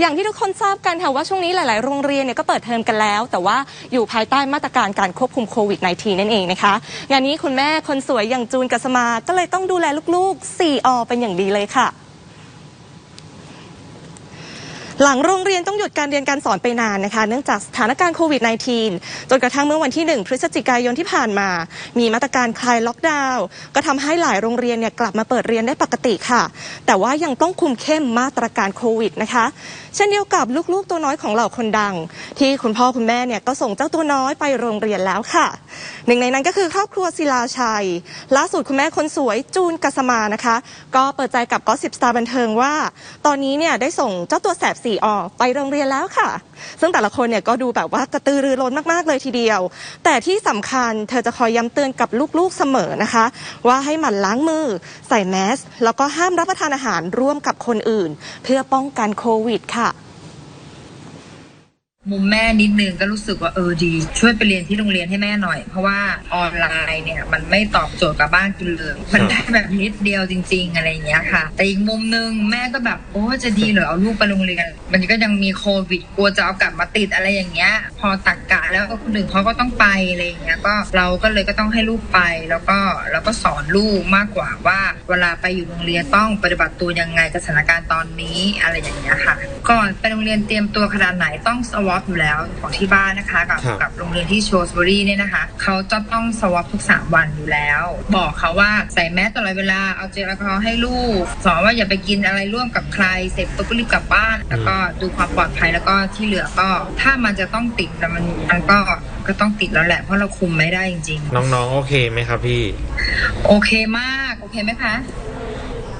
อย่างที่ทุกคนทราบกันค่ะว่าช่วงนี้หลาย ๆ โรงเรียนเนี่ยก็เปิดเทอมกันแล้ว แต่ว่าอยู่ภายใต้มาตรการการควบคุมโควิด -19 นั่นเองนะคะงานนี้คุณแม่คนสวยอย่างจูนกัสมา ก็เลยต้องดูแลลูก ๆ 4 อ เป็นอย่างดีเลยค่ะ หลังโรงเรียนต้องหยุดการเรียนการสอนไปนานนะคะ เนื่องจากสถานการณ์โควิด -19 จนกระทั่งเมื่อวันที่ 1 พฤศจิกายนที่ผ่านมา มีมาตรการคลายล็อกดาวน์ก็ทำให้หลายโรงเรียนเนี่ยกลับมาเปิดเรียนได้ปกติค่ะ แต่ว่ายังต้องคุมเข้มมาตรการโควิดนะคะ เช่นเดียวกับลูกๆตัวน้อยของเหล่าคนดัง ที่คุณพ่อคุณแม่เนี่ยก็ส่งเจ้าตัวน้อยไปโรงเรียนแล้วค่ะ หนึ่งในนั้นก็คือครอบครัวศิลาชัยล่าสุดคุณแม่คนสวยจูนกัสมานะคะ ก็เปิดใจกับก็สิบสตาร์บันเทิงว่า ตอนนี้เนี่ยได้ส่งเจ้าตัวแสบี่ออไปโรงเรียนแล้วค่ะ ซึ่งแต่ละคนเนี่ยก็ดูแบบว่ากระตือรือร้นมากๆเลยทีเดียว แต่ที่สำคัญเธอจะคอยย้ำเตือนกับลูกๆเสมอนะคะ ว่าให้หมั่นล้างมือ ใส่แมสแล้วก็ห้ามรับประทานอาหารร่วมกับคนอื่น เพื่อป้องกันโควิดค่ะ มุมแม่นิดนึงก็รู้สึกว่าเออดี ช่วยไปเรียนที่โรงเรียนให้แม่หน่อย เพราะว่าออนไลน์เนี่ยมันไม่ตอบโจทย์กับบ้านคุณเลยมันได้แบบนิดเดียวจริง ๆ อะไรอย่างเงี้ยค่ะ แต่อีกมุมนึงแม่ก็แบบโอ้จะดีเหรอเอาลูกไปโรงเรียน มันก็ยังมีโควิดกลัวจะเอากลับมาติดอะไรอย่างเงี้ยพอตักกะแล้วคนอื่นเขาก็ต้องไปอะไรอย่างเงี้ยก็เราก็เลยก็ต้องให้ลูกไป แล้วก็แล้วก็สอนลูกมากกว่าว่า เวลาไปอยู่โรงเรียนต้องปฏิบัติตัวยังไงกับสถานการณ์ตอนนี้อะไรอย่างเงี้ยค่ะ ก่อนไปโรงเรียนเตรียมตัวขนาดไหนต้องสวอปอยู่แล้วของที่บ้านนะคะกับครับกับโรงเรียนที่โชสบอรี่เนี่ยนะคะเขาจะต้องสวอปทุกสามวันอยู่แล้ว บอกเขาว่าใส่แมสตลอดเวลาเอาเจลแอลกอฮอล์ให้ลูก สอนว่าอย่าไปกินอะไรร่วมกับใครเสร็จปุ๊บก็รีบกลับบ้าน แล้วก็ดูความปลอดภัยแล้วก็ที่เหลือก็ถ้ามันจะต้องติดแต่มันมันก็ก็ต้องติดแล้วแหละเพราะเราคุมไม่ได้จริงๆน้องๆ โอเคไหมครับพี่โอเคมาก โอเคไหมคะ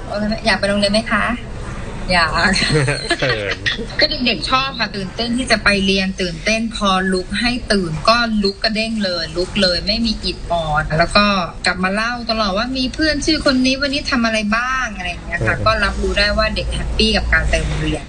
โอเคไหมอยากไปโรงเรียนไหมคะอยาก เขินก็เด็กๆชอบค่ะตื่นเต้นที่จะไปเรียนตื่นเต้นพอลุกให้ตื่นก็ลุกกระเด้งเลย ลุกเลยไม่มีอิดออดแล้วก็กลับมาเล่าตลอดว่ามีเพื่อนชื่อคนนี้วันนี้ทำอะไรบ้างอะไรอย่างเงี้ยค่ะอืมก็รับรู้ได้ว่าเด็กแฮปปี้กับการไปโรงเรียน